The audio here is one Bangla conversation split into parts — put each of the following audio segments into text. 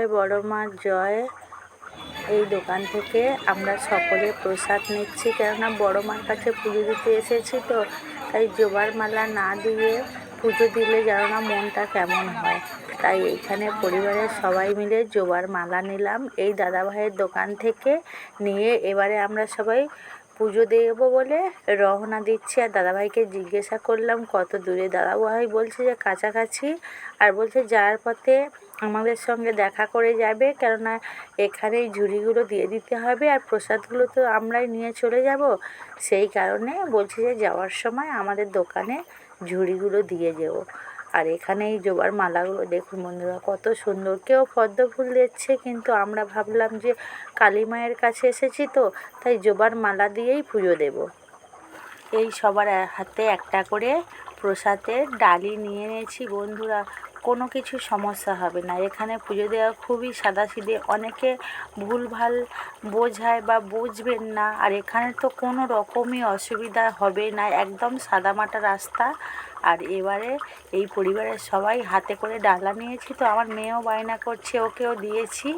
জয় বড় মা জয়। এই দোকান থেকে আমরা সকলে প্রসাদ নিচ্ছি। কেননা বড় মার কাছে পুজো দিতে এসেছি তো, তাই জোবার মালা না দিয়ে পুজো দিলে যেন না মনটা কেমন হয়। তাই এইখানে পরিবারের সবাই মিলে জোবার মালা নিলাম। এই দাদাভাইয়ের দোকান থেকে নিয়ে এবারে আমরা সবাই পুজো দেবো বলে রওনা দিচ্ছি। আর দাদাভাইকে জিজ্ঞাসা করলাম, কত দূরে? দাদাভাই বলছে যে, কাছাকাছি। আর বলছে, যাওয়ার পথে আমাদের সঙ্গে দেখা করে যাবে। কেননা এখানে ঝুড়িগুলো দিয়ে দিতে হবে আর প্রসাদগুলো তো আমরাই নিয়ে চলে যাব। সেই কারণে বলছে যে, যাওয়ার সময় আমাদের দোকানে ঝুড়িগুলো দিয়ে যাব আর এখানে এই জবার মালাগুলো, দেখুন বন্ধুরা কত সুন্দর। কেউ পদ্ম ফুল দিচ্ছে, কিন্তু আমরা ভাবলাম যে কালী মায়ের কাছে এসেছি তো, তাই জোবার মালা দিয়েই পুজো দেব। এই সবার হাতে একটা করে প্রসাদের ডালি নিয়ে নিয়েছি বন্ধুরা। কোনো কিছু সমস্যা হবে না। এখানে পুজো দেওয়া খুবই সাদাসিধে, অনেকে ভুলভাল বোঝায় বা বুঝবেন না, আর এখানে তো কোনো রকমই অসুবিধা হবে না, একদম সাদামাটা রাস্তা। আর এবারে এই পরিবারের সবাই হাতে করে ডালা নিয়েছি, তো আমার মেয়েও বায়না করছে, ওকেও দিয়েছি।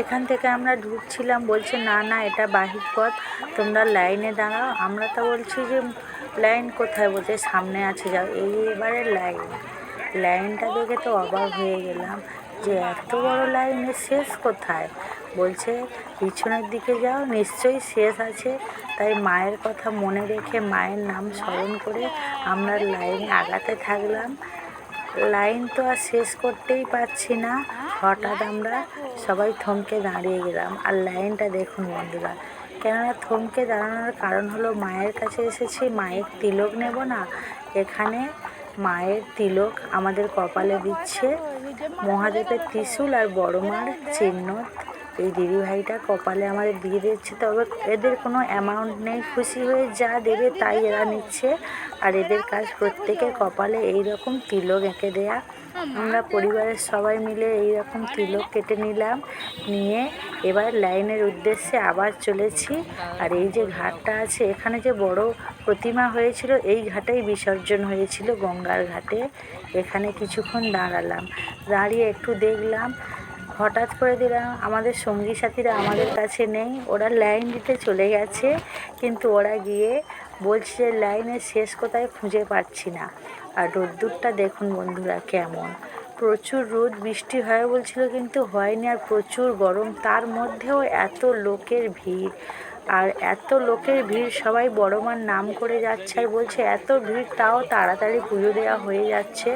এখান থেকে আমরা ঢুকছিলাম, বলছে, না না, এটা বাহির পথ তোমরা লাইনে দাঁড়াও। আমরা তো বলছি যে, লাইন কোথায়? বলছে, সামনে আছে, যাও। এই লাইন। লাইনটা দেখে তো অবাক হয়ে গেলাম যে এত বড় লাইনের শেষ কোথায়? বলছে, পিছনের দিকে যাও, নিশ্চয়ই শেষ আছে। তাই মায়ের কথা মনে রেখে মায়ের নাম স্মরণ করে আমরা লাইনে আগাতে থাকলাম। লাইন তো আর শেষ করতেই পারছি না। হঠাৎ আমরা সবাই থমকে দাঁড়িয়ে গেলাম। আর লাইনটা দেখুন বন্ধুরা, কেননা থমকে দাঁড়ানোর কারণ হলো মায়ের কাছে এসেছি, মায়ের তিলক নেব না। এখানে মায়ের তিলক আমাদের কপালে দিচ্ছে। মহাদেবের ত্রিশূল আর বড় মার চিহ্ন এই দিদিভাইটা কপালে আমাদের দিয়ে দিচ্ছে তবে এদের কোনো অ্যামাউন্ট নেই। খুশি হয়ে যা দেবে তাই এরা নিচ্ছে। আর এদের কাজ প্রত্যেকের কপালে এই রকম তিলক এঁকে দেয়া। আমরা পরিবারের সবাই মিলে এই রকম তিলক কেটে নিলাম, নিয়ে এবার লাইনের উদ্দেশ্যে আবার চলেছি। আর এই যে ঘাটটা আছে, এখানে যে বড় প্রতিমা হয়েছিল, এই ঘাটেই বিসর্জন হয়েছিল গঙ্গার ঘাটে। এখানে কিছুক্ষণ দাঁড়ালাম, দাঁড়িয়ে একটু দেখলাম। হঠাৎ করে দিলাম, আমাদের সঙ্গী সাথীরা আমাদের কাছে নেই, ওরা লাইন দিতে চলে গেছে, কিন্তু ওরা গিয়ে বলছে যে লাইনের শেষ কোথায় খুঁজে পাচ্ছি না। আর রোদ্দুরটা দেখুন বন্ধুরা কেমন। প্রচুর রোদ, বৃষ্টি হয় বলছিল, কিন্তু হয়নি। আর প্রচুর গরম, তার মধ্যেও এত লোকের ভিড়। আর এত লোকের ভিড়, সবাই বড় মার নাম করে যাচ্ছে আর বলছে, এত ভিড়, তাও তাড়াতাড়ি পুজো দেওয়া হয়ে যাচ্ছে।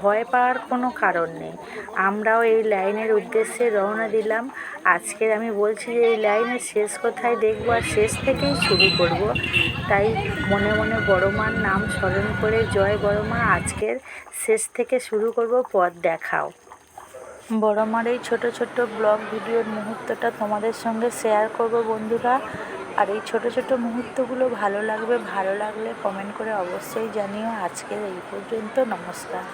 ভয় পাওয়ার কোনো কারণ নেই। আমরাও এই লাইনের উদ্দেশ্যে রওনা দিলাম। আজকের আমি বলছি যে এই লাইনের শেষ কোথায় দেখব আর শেষ থেকেই শুরু করব। তাই মনে মনে বড় মার নাম স্মরণ করে জয় বড় মা আজকের শেষ থেকে শুরু করব পথ দেখাও। বড় মার এই ছোটো ছোটো ব্লগ ভিডিওর মুহূর্তটা তোমাদের সঙ্গে শেয়ার করব বন্ধুরা। আর এই ছোটো ছোটো মুহূর্তগুলো ভালো লাগবে, ভালো লাগলে কমেন্ট করে অবশ্যই জানিও। আজকের এই পর্যন্ত নমস্কার।